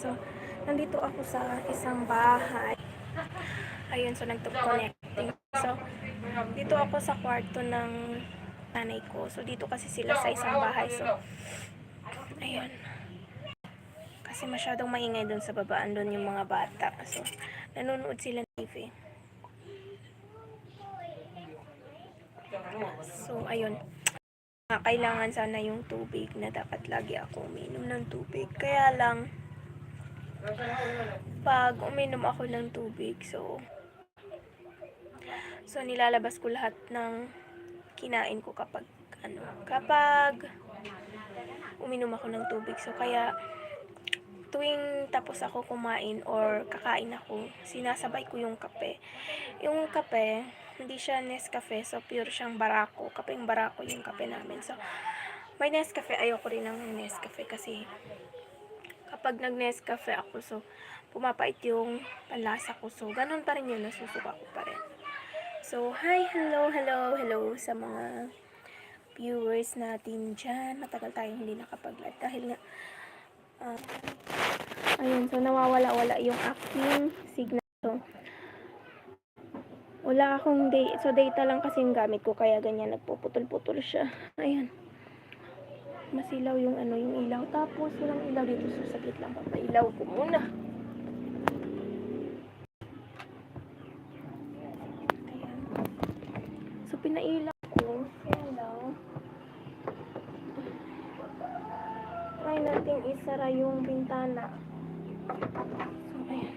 So, nandito ako sa isang bahay. Ayun, so nagto-connecting. So, dito ako sa kwarto ng nanay ko. So, dito kasi sila sa isang bahay. So, ayun. Kasi masyadong maingay doon sa babaan doon yung mga bata. So, nanonood sila ng TV. So, ayun. Ah, Kailangan sana yung tubig na dapat lagi ako uminom ng tubig. Kaya lang, pag uminom ako ng tubig, so, so nilalabas ko lahat ng kinain ko kapag, ano, kapag uminom ako ng tubig. So, kaya, tuwing tapos ako kumain or kakain ako, sinasabay ko yung kape. Yung kape, hindi siya Nescafe, so pure siyang barako. Kapeng barako yung kape namin. So, may Nescafe, ayoko rin ng Nescafe kasi kapag nag-Nescafe ako, so pumapait yung panlasa ko. So, ganun pa rin yun, nasusuka ko pa rin. So, hi, hello, hello, hello sa mga viewers natin dyan. Matagal tayong hindi nakapag-live dahil nga, ah, ayun, so nawawala-wala yung aking signal. So, wala akong day, so data lang kasi yung gamit ko, kaya ganyan, nagpuputol-putol siya. Ayan. Masilaw yung ano, yung ilaw. Tapos, walang ilaw dito, so saglit lang, papailaw ko muna. Ayan. So, pinailaw ko. Ayan lang. Try natin isara yung bintana. So, ayan.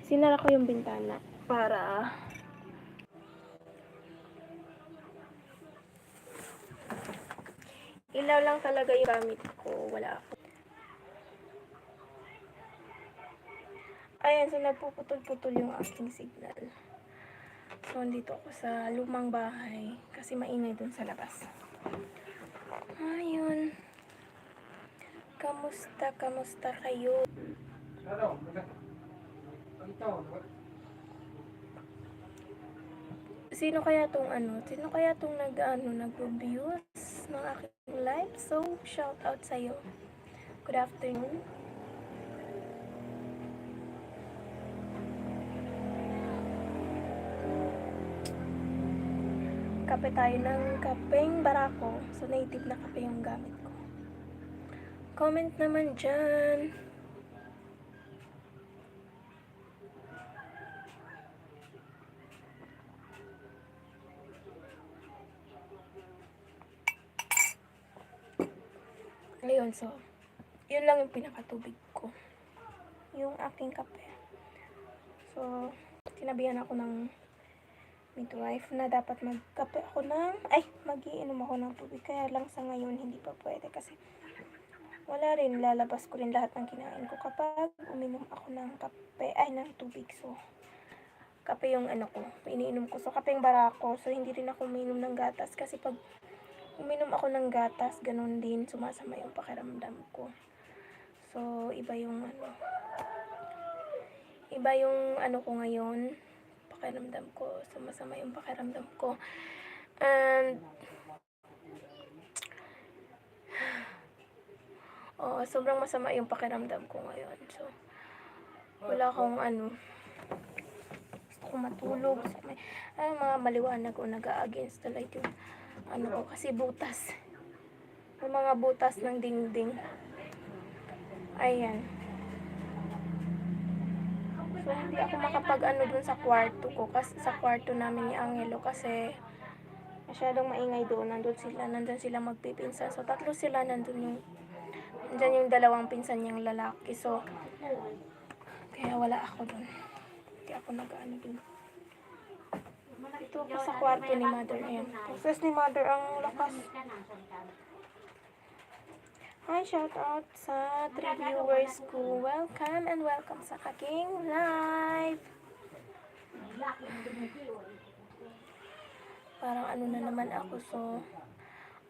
Sinara ko yung bintana para ilaw lang talaga yung gamit ko. Wala ako. Ayan, so nagpuputol-putol yung aking signal. So, andito ako sa lumang bahay kasi maingay dun sa labas. Ayun. Kamusta, kamusta kayo? Sino kaya tong ano? Sino kaya tong nag ano, nag-views ng aking live? So, shout out sa iyo. Good afternoon. Kape tayo ng kapeng barako. So, native na kape yung gamit ko. Comment naman dyan. Ayun, so, yun lang yung pinakatubig ko. Yung aking kape. So, sinabihan ako ng midwife na dapat magkape ako ng, ay, magiinom ako ng tubig. Kaya lang sa ngayon, hindi pa pwede kasi wala rin, lalabas ko rin lahat ng kinain ko kapag uminom ako ng kape, ay, ng tubig. So, kape yung ano ko, iniinom ko. So, kapeng barako. So, hindi rin ako uminom ng gatas kasi pag uminom ako ng gatas, ganun din, sumasama yung pakiramdam ko. So, iba yung ano, iba yung ano ko ngayon, pakiramdam ko, sumasama yung pakiramdam ko. And, oh, sobrang masama yung pakiramdam ko ngayon. So, wala akong ano, gusto ko matulog. Ay, mga maliwanag o nag-against the light yung ano ko, kasi butas. May mga butas ng dingding. Ayan. So, hindi ako makapag-ano dun sa kwarto ko, kasi sa kwarto namin ni Angelo, kasi masyadong maingay doon. Nandun sila, nandun sila magpipinsan. So, tatlo sila, nandun yung, nandyan yung dalawang pinsan niyang lalaki. So, kaya wala ako dun. Hindi ako nag-ano dun. Ito ako sa kwarto ni mother. Ayan. Process ni mother ang lakas. Hi, shout out sa three viewers ko. Welcome and welcome sa aking live. Parang ano na naman ako. So,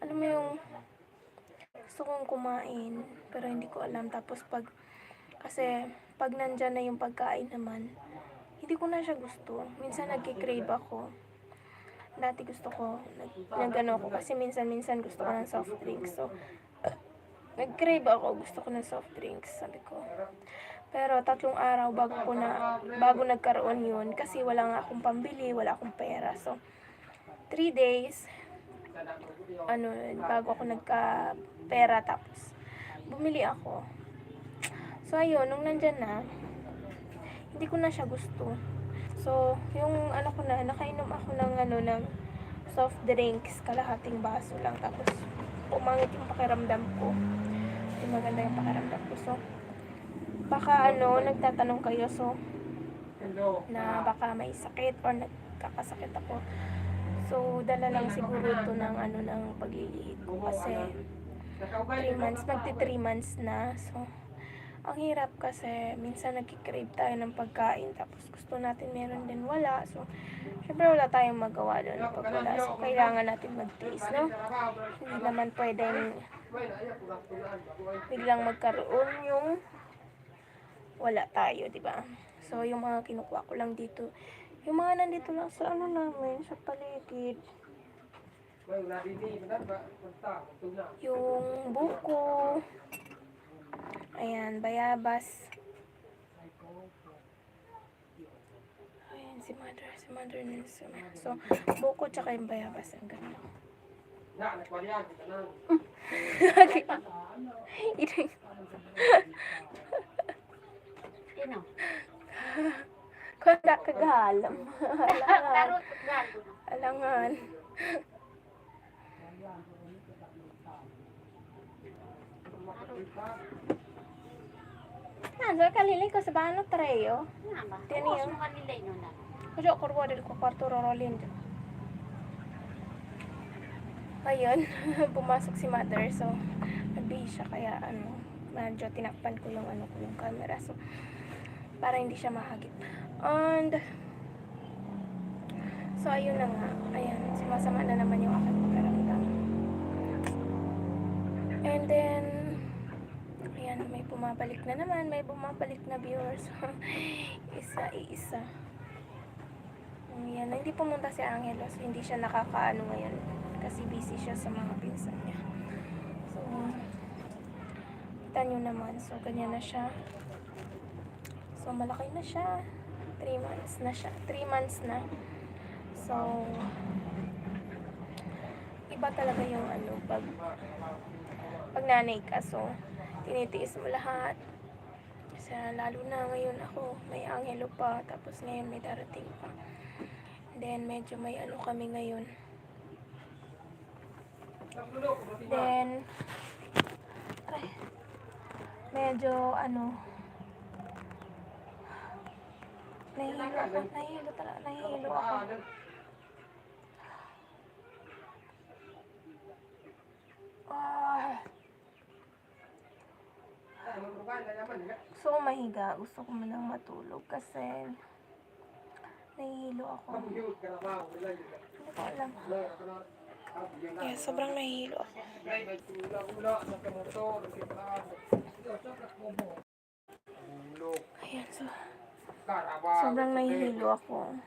ano mo yung gusto kong kumain pero hindi ko alam. Tapos pag, kasi pag nandyan na yung pagkain naman, hindi ko na siya gusto. Minsan nagkikrave ako. Dati gusto ko, nag, nag ano ko, kasi minsan-minsan gusto ko ng soft drinks. So, nag-crave ako. Gusto ko ng soft drinks, sabi ko. Pero tatlong araw bago ko na, bago nagkaroon yun, kasi wala nga akong pambili, wala akong pera. So, three days, ano, bago ako nagka-pera, tapos, bumili ako. So, ayun, nung nandyan na, hindi ko na siya gusto. So, yung ano ko na, nakainom ako ng ano, ng soft drinks, kalahating baso lang. Tapos, umangit yung pakiramdam ko. Hindi maganda yung pakiramdam ko. So, baka ano, nagtatanong kayo, so, na baka may sakit or nagkakasakit ako. So, dala lang siguro ito ng ano, ng pagliliit ko kasi 3 months, magti 3 months na. So, ang hirap kasi minsan nagkikrave tayo ng pagkain tapos gusto natin meron din wala. So, syempre wala tayong magawa doon pag wala. So, kailangan natin magtiis, no? Hindi naman pwedeng biglang magkaroon yung wala tayo, di ba? So, yung mga kinukuha ko lang dito, yung mga nandito lang sa ano namin, sa paligid, yung buko, ayan, bayabas, ayan, si mother, si mother na si So, buko tsaka yung bayabas, ang ganda. Sino? Kanda kagalam. Alangan. Gago. Alangan. Nandiyo kalili ko sa bano treyo. Nga ba? Tiyan Oo, nila yun na. Kujo kurwa ko kwarto rorolin. Ayun, pumasok si mother so nagbihis siya kaya ano, medyo tinakpan ko yung ano ko yung camera so para hindi siya mahagip. And so ayun na nga, ayan, sumasama na naman yung aking pakiramdam. And then bumabalik na naman, may bumabalik na viewers. isa, isa. Yan, hindi pumunta si Angelo, so hindi siya nakakaano ngayon kasi busy siya sa mga pinsan niya. So, kita nyo naman, so ganyan na siya. So, malaki na siya. 3 months na siya. 3 months na. So, iba talaga yung ano, pag pag nanay ka, so, tinitiis mo lahat. Kasi lalo na ngayon ako, may angelo pa, tapos ngayon may darating pa. Then, medyo may ano kami ngayon. Then, ay, medyo ano, nahihilo ako, nahihilo talaga, nahihilo ako. Ah, ko mahiga, gusto ko manang matulog kasi nahihilo ako. Hindi ko alam. Yeah, sobrang nahihilo ako. Ayan, so, sobrang nahihilo ako.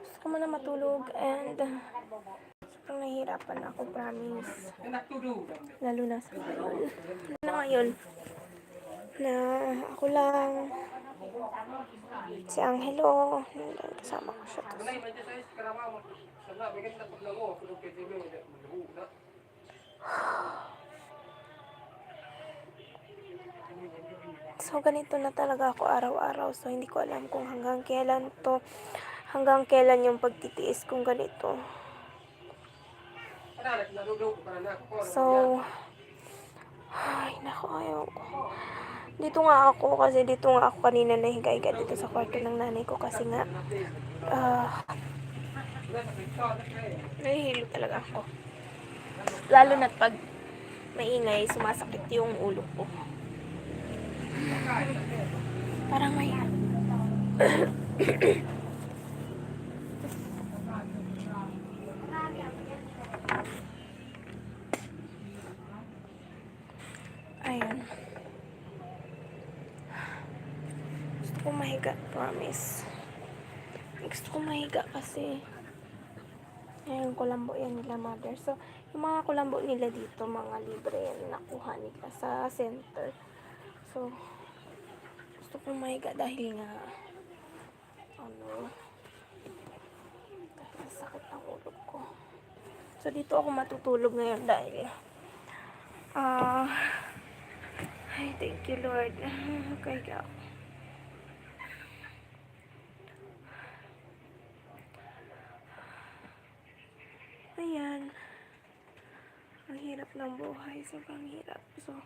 Gusto ko muna matulog and sobrang nahihirapan ako, promise. Lalo na sa ngayon. Na ngayon, na ako lang, si Angelo, kasama ko siya. So, ganito na talaga ako araw-araw. So, hindi ko alam kung hanggang kailan to, hanggang kailan yung pagtitiis kong ganito. So, ay, naku, ayaw ko. Dito nga ako, kasi dito nga ako kanina nahiga-higa dito sa kwarto ng nanay ko kasi nga, ah, nahihilo talaga ako. Lalo na pag maingay, sumasakit yung ulo ko. Parang may... Ayun. Gusto ko mahiga, promise. Gusto ko mahiga kasi Ngayon, kulambo yan nila mother. So, yung mga kulambo nila dito, mga libre yan, nakuha nila sa center. So, gusto kong mahiga dahil nga, ano, dahil sakit ang ulo ko. So, dito ako matutulog ngayon dahil, ah, ay, thank you, Lord. Kaya ako. Ayan. Ang hirap ng buhay. Sobrang hirap. So,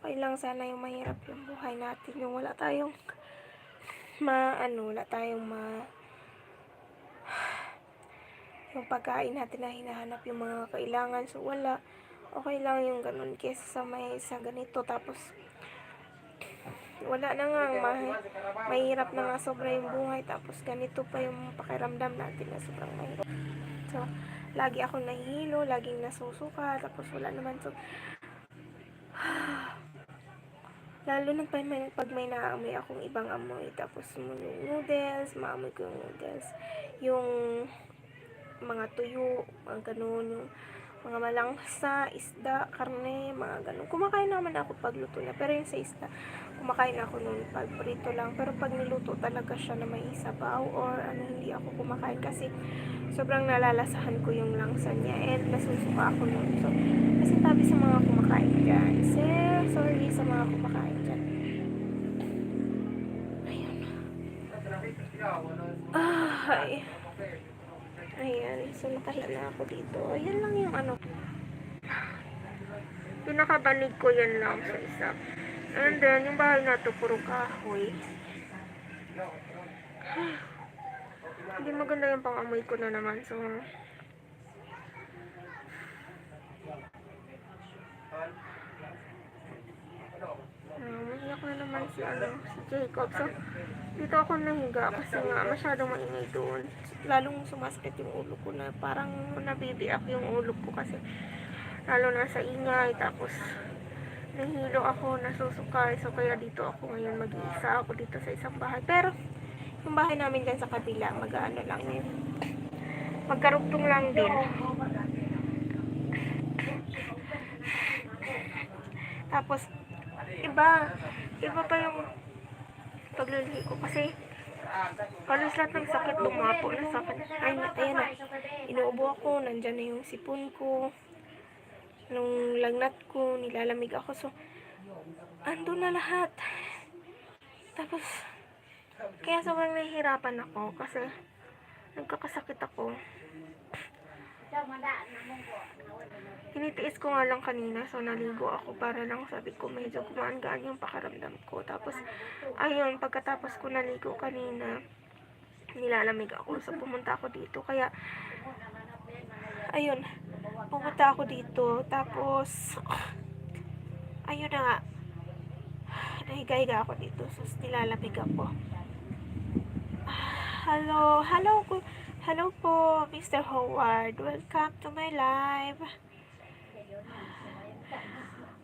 okay lang sana yung mahirap yung buhay natin. Yung wala tayong ma, ano, wala tayong ma, yung pagkain natin na hinahanap yung mga kailangan. So, wala. Okay lang yung ganun kesa sa may sa ganito. Tapos, wala na nga. Ma- mahirap na nga sobra yung buhay. Tapos, ganito pa yung pakiramdam natin na sobrang mahirap. So, lagi ako nahihilo, laging nasusuka, tapos wala naman. So, lalo na pag may, pag may naamoy akong ibang amoy, tapos yung noodles, maamoy ko yung noodles, yung mga tuyo, mga ganun, yung mga malangsa, isda, karne, mga ganun. Kumakain naman ako pag luto na, pero yung sa isda, kumakain ako nun pag prito lang. Pero pag niluto talaga siya na may sabaw or ano, hindi ako kumakain kasi sobrang nalalasahan ko yung langsa niya and nasusuka ako nun. So, kasi tabi sa mga kumakain dyan. Sir, sorry sa mga kumakain dyan. Ayun. Ah, ay. So nakahiga na ako dito. Ayan lang yung ano. Pinakabanig ko yan lang sa isa. And then, yung bahay na to, puro kahoy. Hindi maganda yung pang-amoy ko na naman. So, um, iyak na naman si, ano, si Jacob. So, dito ako nahiga kasi nga masyadong maingay doon. Lalong sumasakit yung ulo ko na parang nabibiak yung ulo ko kasi lalo na sa ingay. Tapos, nahilo ako, nasusukay. So, kaya dito ako ngayon mag-iisa ako dito sa isang bahay. Pero, yung bahay namin dyan sa kabila, mag-ano lang yun. Magkarugtong lang din. Tapos, iba, iba pa yung paglilihi ko kasi halos lahat ng sakit lumapo na sakit. Ay, ayan na. Inuubo ako, nandyan na yung sipon ko. Nung lagnat ko, nilalamig ako. So, ando na lahat. Tapos, kaya sobrang nahihirapan ako kasi nagkakasakit ako. Tinitiis ko nga lang kanina, so naligo ako para lang sabi ko medyo gumaan-gaan yung pakaramdam ko. Tapos, ayun, pagkatapos ko naligo kanina, nilalamig ako. So, pumunta ako dito. Kaya, ayun, pumunta ako dito. Tapos, ayun na nga, nahiga-higa ako dito. So, nilalamig ako. Hello, hello, hello po, Mr. Howard. Welcome to my live.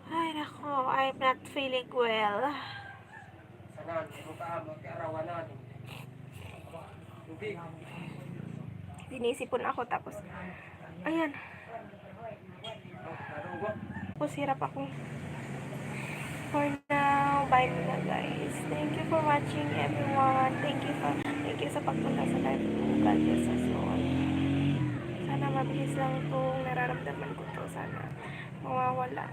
Ay, nako, I'm not feeling well. Sinisipon ako, tapos, ayan. Tapos, hirap ako. For now, bye na guys. Thank you for watching everyone. Thank you for, thank you sa pagpunta sa live ko. God bless. Sana mabilis lang itong nararamdaman ko to. Sana mawawala.